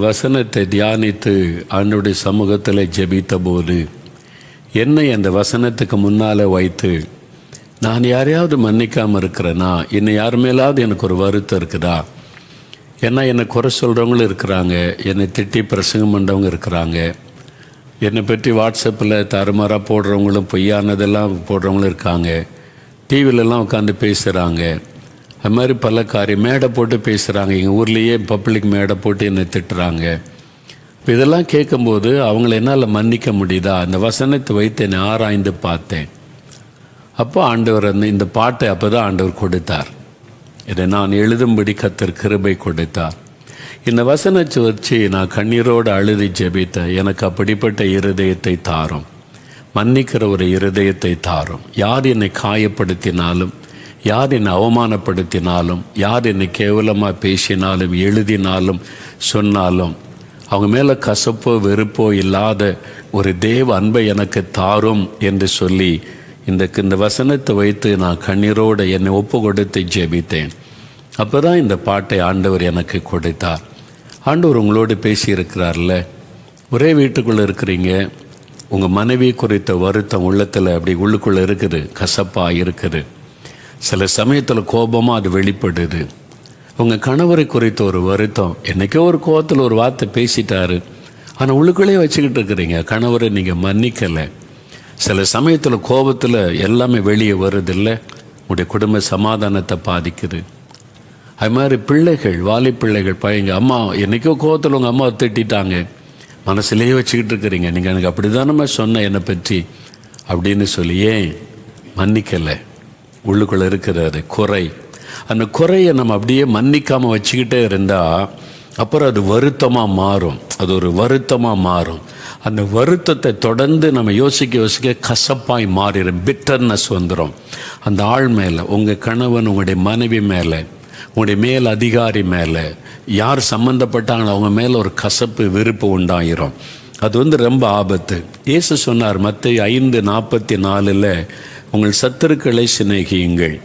வசனத்தை தியானித்து ஆண்டுடைய சமூகத்தில் ஜெபித்த போது என்னை அந்த வசனத்துக்கு முன்னால் வைத்து நான் யாரையாவது மன்னிக்காமல் இருக்கிறேனா? என்னை யார் மேலாவது எனக்கு ஒரு வருத்தம் இருக்குதா? ஏன்னா என்னை குறை சொல்கிறவங்களும் இருக்கிறாங்க என்னை திட்டி பிரசங்கம் பண்ணுறவங்க இருக்கிறாங்க. என்னை பற்றி வாட்ஸ்அப்பில் தருமாறாக போடுறவங்களும் பொய்யானதெல்லாம் போடுறவங்களும் இருக்காங்க. டிவிலெலாம் உட்காந்து பேசுகிறாங்க அது மாதிரி பல காரியம். மேடை போட்டு பேசுகிறாங்க எங்கள் ஊர்லேயே பப்ளிக் மேடை போட்டு என்னை திட்டுறாங்க. இப்போ இதெல்லாம் கேட்கும்போது அவங்கள என்னால் மன்னிக்க முடியுதா? அந்த வசனத்தை வைத்து என்னை ஆராய்ந்து பார்த்தேன். அப்போ ஆண்டவர் அந்த இந்த பாட்டை அப்போ தான் ஆண்டவர் கொடுத்தார். இதை நான் எழுதும்படி கத்தர் கிருபை கொடுத்தார். இந்த வசனத்தை வச்சு நான் கண்ணீரோடு அழுதி ஜெபித்த எனக்கு அப்படிப்பட்ட இருதயத்தை தாரும். மன்னிக்கிற ஒரு இருதயத்தை தாரும். யார் என்னை காயப்படுத்தினாலும் யார் என்னை அவமானப்படுத்தினாலும் யார் என்னை கேவலமாக பேசினாலும் எழுதினாலும் சொன்னாலும் அவங்க மேலே கசப்போ வெறுப்போ இல்லாத ஒரு தேவ அன்பை எனக்கு தாரும் என்று சொல்லி இந்த இந்த வசனத்தை வைத்து நான் கண்ணீரோடு என்னை ஒப்பு கொடுத்து ஜெபித்தேன். அப்போ தான் இந்த பாட்டை ஆண்டவர் எனக்கு கொடுத்தார். ஆண்டவர் உங்களோடு பேசியிருக்கிறார்ல. ஒரே வீட்டுக்குள்ளே இருக்கிறீங்க. உங்கள் மனைவி குறித்த வருத்தம் உள்ளத்தில் அப்படி உள்ளுக்குள்ளே இருக்குது கசப்பாக இருக்குது. சில சமயத்தில் கோபமாக அது வெளிப்படுது. உங்கள் கணவரை குறித்த ஒரு வருத்தம் என்றைக்கோ ஒரு கோபத்தில் ஒரு வார்த்தை பேசிட்டாரு. ஆனால் உள்ளுக்குள்ளே வச்சுக்கிட்டு இருக்கிறீங்க. கணவரை நீங்கள் மன்னிக்கலை. சில சமயத்தில் கோபத்தில் எல்லாமே வெளியே வருதில்ல. உங்களுடைய குடும்ப சமாதானத்தை பாதிக்குது. அது மாதிரி பிள்ளைகள் வாலி பிள்ளைகள் பையங்க அம்மா என்றைக்கோ கோபத்தில் உங்கள் அம்மாவை திட்டிட்டாங்க. மனசுலேயே வச்சுக்கிட்டு இருக்கிறீங்க. நீங்கள் எனக்கு அப்படி தானே சொன்ன என்னை பற்றி அப்படின்னு சொல்லி ஏன் மன்னிக்கலை? உள்ளுக்குள்ளே இருக்கிறது குறை. அந்த குறையை நம்ம அப்படியே மன்னிக்காமல் வச்சுக்கிட்டே இருந்தால் அப்புறம் அது வருத்தமாக மாறும். அது ஒரு வருத்தமாக மாறும். அந்த வருத்தத்தை தொடர்ந்து நம்ம யோசிக்க யோசிக்க கசப்பாய் மாறிடும். பிட்டர்னஸ் வந்துடும் அந்த ஆள் மேலே உங்கள் கணவன் உங்களுடைய மனைவி மேலே உங்களுடைய மேல் அதிகாரி மேலே யார் சம்மந்தப்பட்டாங்களோ அவங்க மேலே ஒரு கசப்பு வெறுப்பு உண்டாயிரும். அது வந்து ரொம்ப ஆபத்து. இயேசு சொன்னார் மற்ற ஐந்து நாற்பத்தி நாலில் உங்கள் சத்துருக்களை சிநேகியுங்கள்.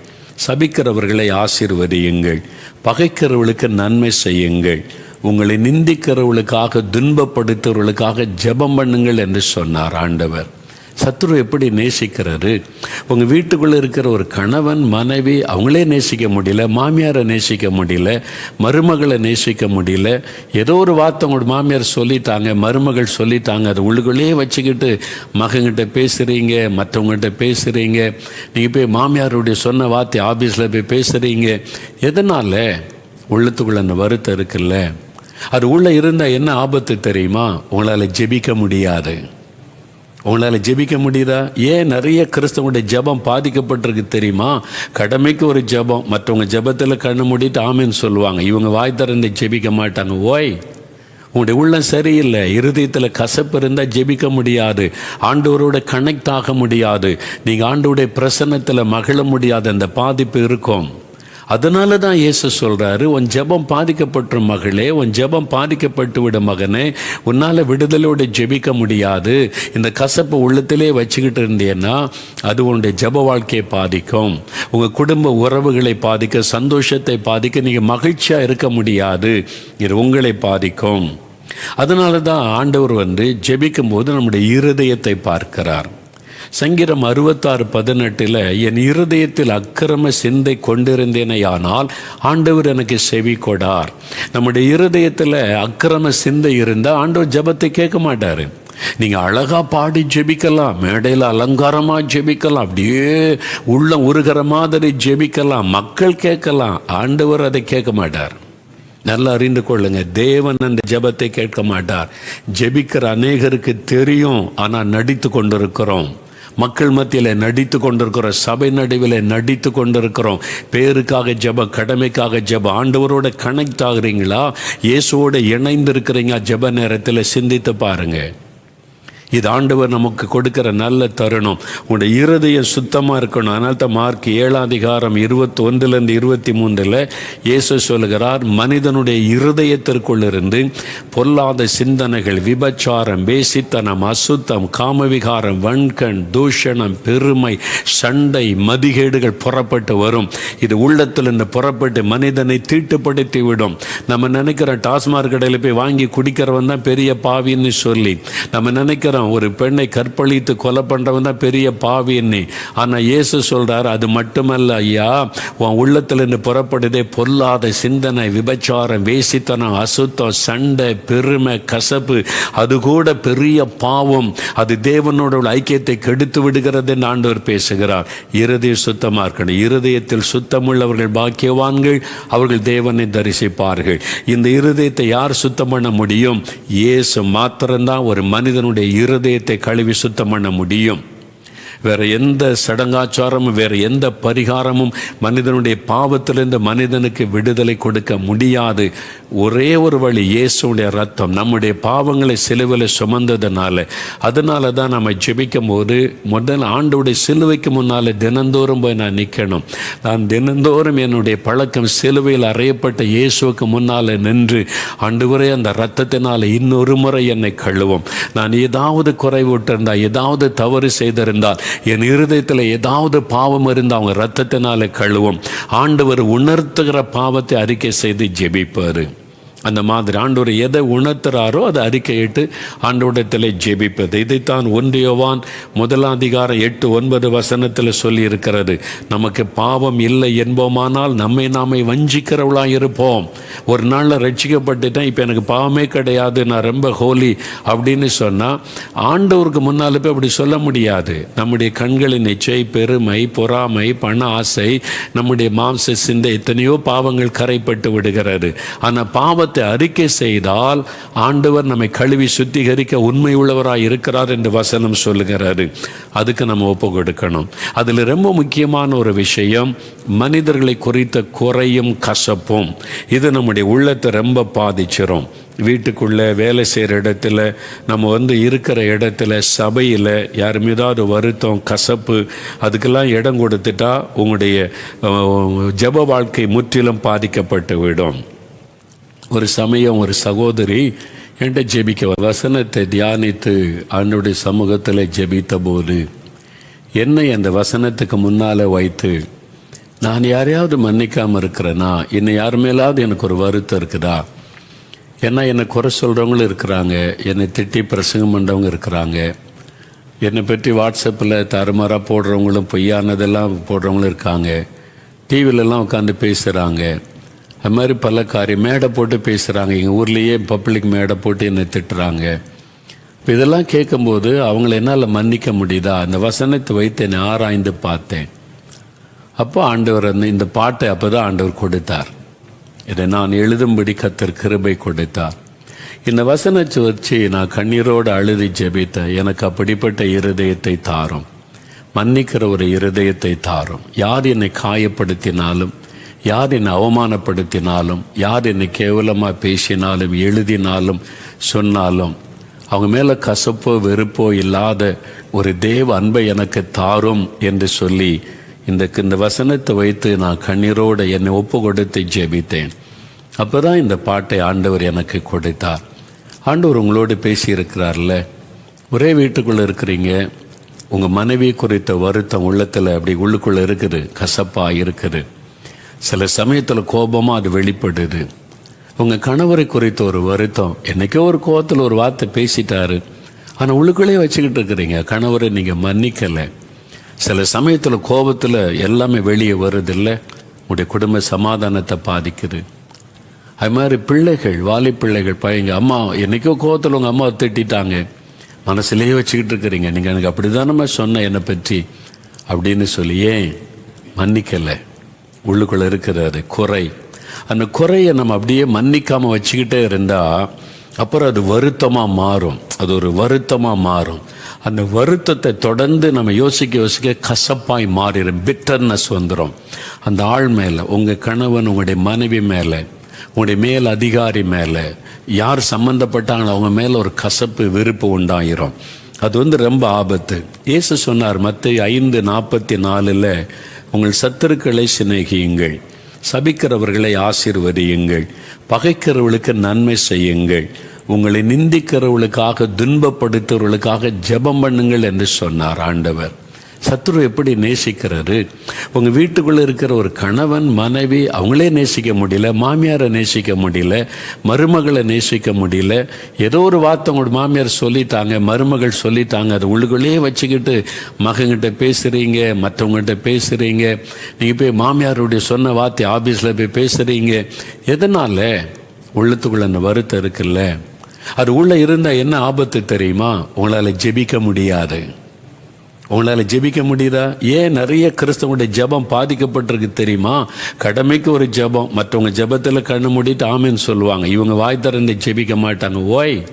சபிக்கிறவர்களை ஆசீர்வதியுங்கள். பகைக்கிறவர்களுக்கு நன்மை செய்யுங்கள். உங்களை நிந்திக்கிறவர்களுக்காக துன்பப்படுத்துவர்களுக்காக ஜெபம் பண்ணுங்கள் என்று சொன்னார் ஆண்டவர். சத்ரு எப்படி நேசிக்கிறாரு? உங்கள் வீட்டுக்குள்ளே இருக்கிற ஒரு கணவன் மனைவி அவங்களே நேசிக்க முடியல மாமியாரை நேசிக்க முடியல மருமகளை நேசிக்க முடியல. ஏதோ ஒரு வார்த்தை உங்களோட மாமியார் சொல்லிட்டாங்க மருமகள் சொல்லிட்டாங்க அதை உள்ளுக்குள்ளேயே வச்சுக்கிட்டு மகன்கிட்ட பேசுகிறீங்க மற்றவங்ககிட்ட பேசுகிறீங்க நீங்கள் போய் மாமியாருடைய சொன்ன வார்த்தை ஆஃபீஸில் போய் பேசுகிறீங்க எதனால் உள்ளத்துக்குள்ள அந்த வருத்தம் இருக்குல்ல? அது உள்ளே இருந்தால் என்ன ஆபத்து தெரியுமா? உங்களால் ஜெபிக்க முடியாது. உங்களால் ஜெபிக்க முடியுதா? ஏன் நிறைய கிறிஸ்தவங்களுடைய ஜெபம் பாதிக்கப்பட்டிருக்கு தெரியுமா? கடமைக்கு ஒரு ஜெபம் மற்றவங்க ஜெபத்தில் கண்ணு மூடிட்டு ஆமின்னு சொல்லுவாங்க. இவங்க வாய் திறந்து ஜெபிக்க மாட்டாங்க. ஓய் உங்களுடைய உள்ளம் சரியில்லை. இருதயத்தில் கசப்பு இருந்தால் ஜெபிக்க முடியாது. ஆண்டவரோட கனெக்ட் ஆக முடியாது. நீங்கள் ஆண்டவருடைய பிரசன்னத்தில் மகிழ முடியாது. அந்த பாதிப்பு இருக்கும். அதனால தான் இயேசு சொல்கிறாரு உன் ஜெபம் பாதிக்கப்பட்ட மகளே உன் ஜெபம் பாதிக்கப்பட்டு விட மகனே உன்னால் விடுதலோடு ஜெபிக்க முடியாது. இந்த கசப்பு உள்ளத்திலே வச்சுக்கிட்டு இருந்தேன்னா அது உன்னுடைய ஜெப வாழ்க்கையை பாதிக்கும். உங்கள் குடும்ப உறவுகளை பாதிக்க சந்தோஷத்தை பாதிக்க நீங்கள் மகிழ்ச்சியாக இருக்க முடியாது. இது உங்களை பாதிக்கும். அதனால தான் ஆண்டவர் வந்து ஜெபிக்கும் போது நம்முடைய இருதயத்தை பார்க்கிறார். சங்கீரம் அறுபத்தாறு பதினெட்டில் என் இருதயத்தில் அக்கிரம சிந்தை கொண்டிருந்தேனையானால் ஆண்டவர் எனக்கு செவி கொடார். நம்முடைய இருதயத்தில் அக்கிரம சிந்தை இருந்தால் ஆண்டவர் ஜபத்தை கேட்க மாட்டார். நீங்கள் அழகாக பாடி ஜெபிக்கலாம் மேடையில் அலங்காரமாக ஜெபிக்கலாம் அப்படியே உள்ள உருகிற மாதிரி ஜெபிக்கலாம் மக்கள் கேட்கலாம் ஆண்டவர் அதை கேட்க மாட்டார். நல்லா அறிந்து கொள்ளுங்க தேவன் அந்த ஜெபத்தை கேட்க மாட்டார். ஜெபிக்கிற அநேகருக்கு தெரியும் ஆனால் நடித்து கொண்டிருக்கிறோம். மக்கள் மத்தியில் நடித்து கொண்டிருக்கிறோம் சபை நடுவில் நடித்து கொண்டிருக்கிறோம். பேருக்காக ஜெப கடமைக்காக ஜெப ஆண்டவரோட கனெக்ட் ஆகுறீங்களா? இயேசுவோட இணைந்து இருக்கிறீங்க ஜெப நேரத்தில் சிந்தித்து பாருங்கள் இது ஆண்டவர் நமக்கு கொடுக்கிற நல்ல தருணம். உங்களுடைய இருதயம் சுத்தமாக இருக்கணும். அதனால தான் மார்க் ஏழாம் அதிகாரம் இருபத்தி ஒன்றுலேருந்து இருபத்தி மூன்றில் இயேசு சொல்லுகிறார் மனிதனுடைய இருதயத்திற்குள்ளிருந்து பொல்லாத சிந்தனைகள் விபச்சாரம் வேசித்தனம் அசுத்தம் காமவிகாரம் வன்கண் தூஷணம் பெருமை சண்டை மதிகேடுகள் புறப்பட்டு வரும். இது உள்ளத்திலிருந்து புறப்பட்டு மனிதனை தீட்டுப்படுத்தி விடும் நம்ம நினைக்கிற டாஸ்மாக் கடையில் போய் வாங்கி குடிக்கிறவன் தான் பெரிய பாவின்னு சொல்லி நம்ம நினைக்கிற நினைக்கிறோம் ஒரு பெண்ணை கற்பழித்து கொலை பண்ணுறவன் தான் பெரிய பாவின்னு ஆனால் இயேசு சொல்கிறார் அது மட்டுமல்ல ஐயா உன் உள்ளத்திலிருந்து புறப்படுதே பொல்லாத சிந்தனை விபச்சாரம் வேசித்தனம் அசுத்தம் சண்டை பெருமை கசப்பு அது கூட பெரிய பாவம். அது தேவனோட உள்ள ஐக்கியத்தை கெடுத்து விடுகிறது என்று ஆண்டவர் பேசுகிறார். இருதயம் சுத்தமாக இருக்கணும். இருதயத்தில் சுத்தமுள்ளவர்கள் பாக்கியவான்கள் அவர்கள் தேவனை தரிசிப்பார்கள். இந்த இருதயத்தை யார் சுத்தம் பண்ண முடியும்? இயேசு மாத்திரம்தான். ஒரு மனிதனுடைய இருதயத்தை கழுவி சுத்தம் பண்ண முடியும். வேற எந்த சடங்காச்சாரமும் வேற எந்த பரிகாரமும் மனிதனுடைய பாவத்திலிருந்து மனிதனுக்கு விடுதலை கொடுக்க முடியாது. ஒரே ஒரு வழி இயேசுடைய ரத்தம். நம்முடைய பாவங்களை சிலுவையில் சுமந்ததுனால. அதனால தான் நம்ம ஜெபிக்கும் போது முதல் ஆண்டோடைய சிலுவைக்கு முன்னால் தினந்தோறும் போய் நான் நிற்கணும் நான் தினந்தோறும் என்னுடைய பழக்கம் சிலுவையில் அறையப்பட்ட இயேசுவுக்கு முன்னால் நின்று ஆண்டவரே அந்த ரத்தத்தினால் இன்னொரு முறை என்னை கழுவும். நான் ஏதாவது குறைவுட்டிருந்தால் ஏதாவது தவறு செய்திருந்தால் என் இருதயத்தில் ஏதாவது பாவம் இருந்தால் அவங்க ரத்தத்தினால கழுவும். ஆண்டவர் உணர்த்துகிற பாவத்தை அறிக்கை செய்து ஜெபிப்பார். அந்த மாதிரி ஆண்டவர் எதை உணர்த்துறாரோ அதை அறிக்கையிட்டு ஆண்டோடத்தில் ஜெபிப்பது. இதைத்தான் ஒன்றியவான் முதலாம் அதிகாரம் எட்டு ஒன்பது வசனத்தில் சொல்லியிருக்கிறது. நமக்கு பாவம் இல்லை என்போமானால் நம்மை நாமே வஞ்சிக்கிறவளாக இருப்போம். ஒரு நாளில் ரட்சிக்கப்பட்டுட்டேன் இப்போ எனக்கு பாவமே கிடையாது நான் ரொம்ப ஹோலி அப்படின்னு சொன்னால் ஆண்டவருக்கு முன்னால் போய் அப்படி சொல்ல முடியாது. நம்முடைய கண்களின் இச்சை பெருமை பொறாமை பண ஆசை நம்முடைய மாம்ச சிந்தை எத்தனையோ பாவங்கள் கரைப்பட்டு விடுகிறது. ஆனால் நாமத்தை அறிக்கை செய்தால் ஆண்டவர் நம்மை கழுவி சுத்திகரிக்க உண்மை உள்ளவராக இருக்கிறார் என்று வசனம் சொல்லுகிறாரு. அதுக்கு நம்ம ஒப்பு கொடுக்கணும். அதில் ரொம்ப முக்கியமான ஒரு விஷயம் மனிதர்களை குறித்த குறையும் கசப்பும். இது நம்முடைய உள்ளத்தை ரொம்ப பாதிச்சிரும். வீட்டுக்குள்ளே வேலை செய்கிற இடத்துல நம்ம வந்து இருக்கிற இடத்துல சபையில் யார் மீதாவது வருத்தம் கசப்பு அதுக்கெல்லாம் இடம் கொடுத்துட்டா உங்களுடைய ஜப ஜெப வாழ்க்கை முற்றிலும் பாதிக்கப்பட்டு விடும். ஒரு சமயம் ஒரு சகோதரி என்கிட்ட ஜெபிக்க வசனத்தை தியானித்து அவனுடைய சமூகத்தில் ஜெபித்த போது என்னை அந்த வசனத்துக்கு முன்னால் வைத்து நான் யாரையாவது மன்னிக்காமல் இருக்கிறேனா? என்னை யார் மேலாவது எனக்கு ஒரு வருத்தம் இருக்குதா? ஏன்னா என்னை குறை சொல்கிறவங்களும் இருக்கிறாங்க என்னை திட்டி பிரசங்கம் பண்ணுறவங்க இருக்கிறாங்க. என்னை பற்றி வாட்ஸ்அப்பில் தருமாறாக போடுறவங்களும் பொய்யானதெல்லாம் போடுறவங்களும் இருக்காங்க. டிவிலெலாம் உட்காந்து பேசுகிறாங்க அது மாதிரி பல காரியம். மேடை போட்டு பேசுகிறாங்க எங்கள் ஊர்லேயே பப்ளிக் மேடை போட்டு என்னை திட்டுறாங்க. இப்போ இதெல்லாம் கேட்கும்போது அவங்கள என்னால் மன்னிக்க முடியுதா? அந்த வசனத்தை வைத்து என்னை ஆராய்ந்து பார்த்தேன். அப்போ ஆண்டவர் அந்த இந்த பாட்டை அப்போ தான் ஆண்டவர் கொடுத்தார். இதை நான் எழுதும்படி கத்தர் கிருபை கொடுத்தார். இந்த வசனத்தை வச்சு நான் கண்ணீரோடு அழுதி ஜெபித்தேன் எனக்கு அப்படிப்பட்ட இருதயத்தை தாரும். மன்னிக்கிற ஒரு இருதயத்தை தாரும். யார் என்னை காயப்படுத்தினாலும் யார் என்னை அவமானப்படுத்தினாலும் யார் என்னை கேவலமாக பேசினாலும் எழுதினாலும் சொன்னாலும் அவங்க மேலே கசப்போ வெறுப்போ இல்லாத ஒரு தேவ அன்பை எனக்கு தாரும் என்று சொல்லி இந்த இந்த வசனத்தை வைத்து நான் கண்ணீரோடு என்னை ஒப்பு கொடுத்து ஜெபித்தேன். அப்போ தான் இந்த பாட்டை ஆண்டவர் எனக்கு கொடுத்தார். ஆண்டவர் உங்களோடு பேசியிருக்கிறார்ல. ஒரே வீட்டுக்குள்ளே இருக்கிறீங்க. உங்கள் மனைவி குறித்த வருத்தம் உள்ளத்தில் அப்படி உள்ளுக்குள்ளே இருக்குது கசப்பாக இருக்குது. சில சமயத்தில் கோபமாக அது வெளிப்படுது. உங்கள் கணவரை குறித்த ஒரு வருத்தம் என்னைக்கோ ஒரு கோவத்தில் ஒரு வார்த்தை பேசிட்டாரு. ஆனால் உள்ளுக்குள்ளே வச்சுக்கிட்டு இருக்கிறீங்க. கணவரை நீங்கள் மன்னிக்கலை. சில சமயத்தில் கோபத்தில் எல்லாமே வெளியே வருது இல்லை உங்களுடைய குடும்ப சமாதானத்தை பாதிக்குது. அது மாதிரி பிள்ளைகள் வாலி பிள்ளைகள் பையங்க அம்மா என்னைக்கோ கோவத்தில் உங்கள் அம்மா திட்டாங்க மனசுலேயே வச்சுக்கிட்டு இருக்கிறீங்க. நீங்கள் எனக்கு அப்படி தானம்மா சொன்ன என்னை பற்றி. அப்படின்னு சொல்லி ஏன் மன்னிக்கலை? உள்ளுக்குள்ளே இருக்கிறது குறை. அந்த குறையை நம்ம அப்படியே மன்னிக்காமல் வச்சுக்கிட்டே இருந்தால் அப்புறம் அது வருத்தமாக மாறும். அது ஒரு வருத்தமாக மாறும். அந்த வருத்தத்தை தொடர்ந்து நம்ம யோசிக்க யோசிக்க கசப்பாய் மாறிடும். பிட்டர்னஸ் வந்துடும் அந்த ஆள் மேலே உங்கள் கணவன் உங்களுடைய மனைவி மேலே உங்களுடைய மேல் அதிகாரி மேலே யார் சம்மந்தப்பட்டாங்களோ அவங்க மேலே ஒரு கசப்பு வெறுப்பு உண்டாயிரும். அது வந்து ரொம்ப ஆபத்து. இயேசு சொன்னார் மற்ற ஐந்து நாற்பத்தி நாலில் உங்கள் சத்துருக்களை சிநேகியுங்கள். சபிக்கிறவர்களை ஆசீர்வதியுங்கள். பகைக்கிறவர்களுக்கு நன்மை செய்யுங்கள். உங்களை நிந்திக்கிறவர்களுக்காக துன்பப்படுத்துறவர்களுக்காக ஜெபம் பண்ணுங்கள் என்று சொன்னார் ஆண்டவர். சத்ரு எப்படி நேசிக்கிறாரு? உங்கள் வீட்டுக்குள்ளே இருக்கிற ஒரு கணவன் மனைவி அவங்களே நேசிக்க முடியல மாமியாரை நேசிக்க முடியல மருமகளை நேசிக்க முடியல. ஏதோ ஒரு வார்த்தை உங்களோட மாமியார் சொல்லிட்டாங்க மருமகள் சொல்லிட்டாங்க அதை உள்ளுக்குள்ளேயே வச்சுக்கிட்டு மகங்கிட்ட பேசுகிறீங்க மற்றவங்ககிட்ட பேசுகிறீங்க நீங்கள் போய் மாமியாருடைய சொன்ன வார்த்தை ஆஃபீஸில் போய் பேசுகிறீங்க எதனால்? உள்ளத்துக்குள்ள அந்த வருத்தம் இருக்குல்ல. அது உள்ளே இருந்தால் என்ன ஆபத்து தெரியுமா? உங்களால் ஜெபிக்க முடியாது. உங்களால் ஜெபிக்க முடியுதா? ஏன் நிறைய கிறிஸ்தவங்களுடைய ஜெபம் பாதிக்கப்பட்டிருக்கு தெரியுமா? கடமைக்கு ஒரு ஜெபம் மற்றவங்க ஜெபத்தில் கண்ணு மூடிட்டு ஆமேன்னு சொல்லுவாங்க. இவங்க வாய் திறந்து ஜெபிக்க மாட்டாங்க. ஓய்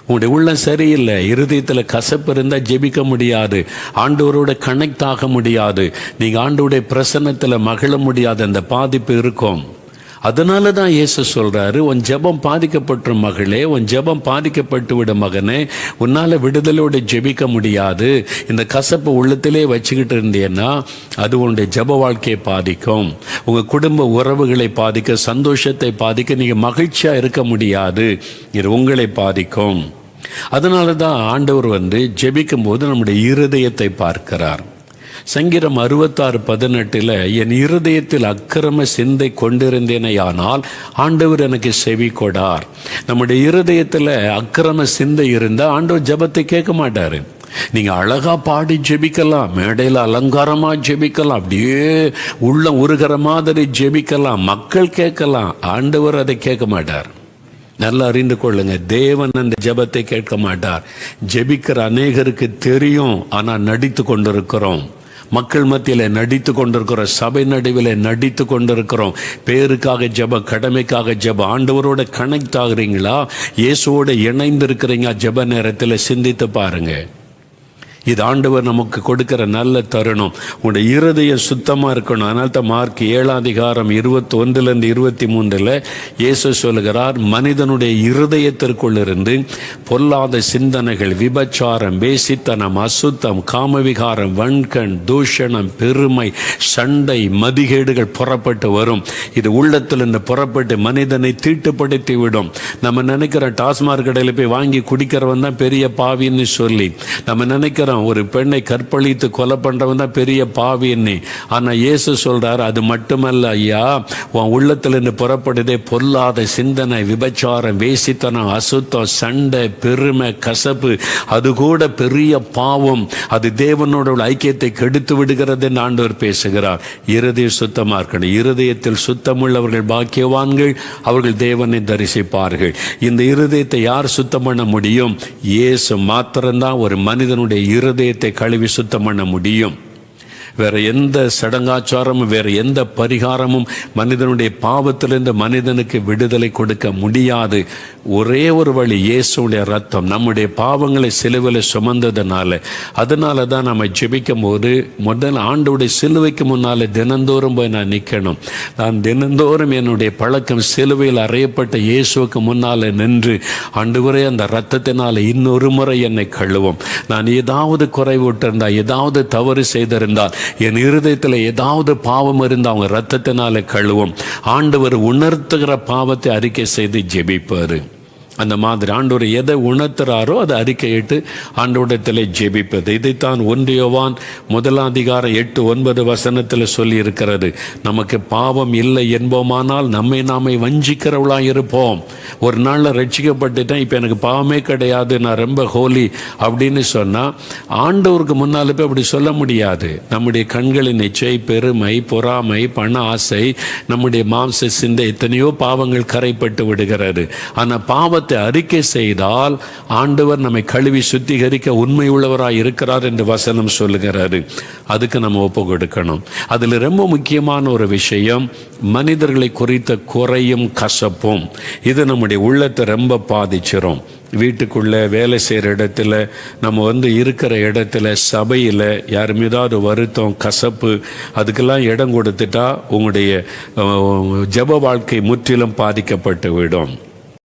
உங்களுடைய உள்ளம் சரியில்லை. இருதயத்தில் கசப்பு இருந்தால் ஜெபிக்க முடியாது. ஆண்டவரோட கனெக்ட் ஆக முடியாது. நீங்கள் ஆண்டவருடைய பிரசன்னத்தில் மகிழ முடியாது. அந்த பாதிப்பு இருக்கும். அதனால தான் இயேசு சொல்றாரு உன் ஜெபம் பாதிக்கப்பட்ட மகளே உன் ஜெபம் பாதிக்கப்பட்டு விட மகனே உன்னால விடுதலோடு ஜெபிக்க முடியாது. இந்த கசப்பு உள்ளத்திலே வச்சுக்கிட்டு இருந்தேன்னா அது உன்னுடைய ஜெப வாழ்க்கையை பாதிக்கும். உங்க குடும்ப உறவுகளை பாதிக்க சந்தோஷத்தை பாதிக்க நீங்க மகிழ்ச்சியா இருக்க முடியாது. இது உங்களை பாதிக்கும். அதனால தான் ஆண்டவர் வந்து ஜெபிக்கும் போது நம்முடைய இருதயத்தை பார்க்கிறார். சங்கீரம் அறுபத்தாறு பதினெட்டில் என் இருதயத்தில் அக்கிரம சிந்தை கொண்டிருந்தேனையானால் ஆண்டவர் எனக்கு செவி கொடார். நம்முடைய இருதயத்தில் அக்கிரம சிந்தை இருந்தால் ஆண்டவர் ஜெபத்தை கேட்க மாட்டார். நீங்க அழகா பாடி ஜெபிக்கலாம் மேடையில் அலங்காரமா ஜெபிக்கலாம் அப்படியே உள்ள உருகிற மாதிரி ஜெபிக்கலாம் மக்கள் கேட்கலாம் ஆண்டவர் அதை கேட்க மாட்டார். நல்லா அறிந்து கொள்ளுங்க தேவன் அந்த ஜெபத்தை கேட்க மாட்டார். ஜெபிக்கிற அநேகருக்கு தெரியும் ஆனால் நடித்து கொண்டிருக்கிறோம். மக்கள் மத்தியில் நடித்து கொண்டிருக்கிறோம். சபை நடுவில் நடித்து கொண்டிருக்கிறோம். பேருக்காக ஜப கடமைக்காக ஜப. ஆண்டவரோட கனெக்ட் ஆகுறீங்களா? இயேசுவோட இணைந்திருக்கிறீங்க. ஜப ஜெப நேரத்தில் சிந்தித்து பாருங்கள் இது ஆண்டவர் நமக்கு கொடுக்கிற நல்ல தருணம். உங்களுடைய இருதயம் சுத்தமாக இருக்கணும். அதனால தான் மார்க் ஏழாம் அதிகாரம் இருபத்தி ஒன்றுலேருந்து இருபத்தி மூன்றில் இயேசு சொல்லுகிறார் மனிதனுடைய இருதயத்திற்குள்ளிருந்து பொல்லாத சிந்தனைகள் விபச்சாரம் வேசித்தனம் அசுத்தம் காமவிகாரம் வன்கண் தூஷணம் பெருமை சண்டை மதிகேடுகள் புறப்பட்டு வரும். இது உள்ளத்திலிருந்து புறப்பட்டு மனிதனை தீட்டுப்படுத்தி விடும் நம்ம நினைக்கிற டாஸ்மாக் கடையில் போய் வாங்கி குடிக்கிறவன் தான் பெரிய பாவின்னு சொல்லி நம்ம நினைக்கிறோம் ஒரு பெண்ணை கற்பழித்து கொலை பண்ணுறவன் தான் பெரிய பாவின்னு ஆனா இயேசு சொல்கிறார் அது மட்டுமல்ல ஐயா உன் உள்ளத்திலிருந்து புறப்படுதே பொல்லாத சிந்தனை விபச்சாரம் வேசித்தனம் அசுத்தம் சண்டை பெருமை கசப்பு. அது கூட பெரிய பாவம். அது தேவனோட உள்ள ஐக்கியத்தை கெடுத்து விடுகிறது என்று ஆண்டவர் பேசுகிறார். இருதயம் சுத்தமா இருக்கணும். இருதயத்தில் சுத்தமுள்ளவர்கள் பாக்கியவான்கள் அவர்கள் தேவனை தரிசிப்பார்கள். இந்த இருதயத்தை யார் சுத்தம் பண்ண முடியும்? இயேசு மாத்திரம்தான். ஒரு மனிதனுடைய இருதயத்தை கழுவி சுத்தம் பண்ண முடியும். வேற எந்த சடங்காச்சாரமும் வேற எந்த பரிகாரமும் மனிதனுடைய பாவத்திலிருந்து மனிதனுக்கு விடுதலை கொடுக்க முடியாது. ஒரே ஒரு வழி இயேசுடைய ரத்தம். நம்முடைய பாவங்களை சிலுவையில் சுமந்ததுனால. அதனால தான் நம்ம ஜெபிக்கும் போது முதல் ஆண்டோடைய சிலுவைக்கு முன்னால் தினந்தோறும் போய் நான் நிற்கணும் நான் தினந்தோறும் என்னுடைய பழக்கம் சிலுவையில் அறையப்பட்ட இயேசுவுக்கு முன்னால் நின்று ஆண்டவரே அந்த ரத்தத்தினால் இன்னொரு முறை என்னை கழுவும். நான் ஏதாவது குறைவிட்டிருந்தால் ஏதாவது தவறு செய்திருந்தால் என் இருதயத்தில் ஏதாவது பாவம் இருந்தால் அவங்க ரத்தத்தினால கழுவும். ஆண்டவர் உணர்த்துகிற பாவத்தை அறிக்கை செய்து ஜெபிப்பாரு. அந்த மாதிரி ஆண்டவர் எதை உணர்த்துறாரோ அதை அறிக்கையிட்டு ஆண்டோடத்தில் ஜெபிப்பது. இதைத்தான் ஒன்றியவான் முதலாம் அதிகாரம் எட்டு ஒன்பது வசனத்தில் சொல்லி இருக்கிறது நமக்கு பாவம் இல்லை என்போமானால் நம்மை நாமே வஞ்சிக்கிறவளாக இருப்போம். ஒரு நாளில் ரட்சிக்கப்பட்டுட்டேன் இப்போ எனக்கு பாவமே கிடையாது நான் ரொம்ப ஹோலி அப்படின்னு சொன்னால் ஆண்டவருக்கு முன்னால் போய் அப்படி சொல்ல முடியாது. நம்முடைய கண்களின் இச்சை பெருமை பொறாமை பண ஆசை நம்முடைய மாம்ச சிந்தை எத்தனையோ பாவங்கள் கரைப்பட்டு விடுகிறது. ஆனால் பாவத்தை அறிக்கை செய்தால் ஆண்டவர் நம்மை கழுவி சுத்திகரிக்க உண்மை உள்ளவராக இருக்கிறார் என்று வசனம் சொல்லுகிறாரு. அதுக்கு நம்ம ஒப்பு கொடுக்கணும். அதில் ரொம்ப முக்கியமான ஒரு விஷயம் மனிதர்களை குறித்த குறையும் கசப்பும். இது நம்முடைய உள்ளத்தை ரொம்ப பாதிச்சிரும். வீட்டுக்குள்ளே வேலை செய்கிற இடத்துல நம்ம வந்து இருக்கிற இடத்துல சபையில் யார் மீதாவது வருத்தம் கசப்பு அதுக்கெல்லாம் இடம் கொடுத்துட்டா உங்களுடைய ஜப ஜெப வாழ்க்கை முற்றிலும் பாதிக்கப்பட்டு விடும்.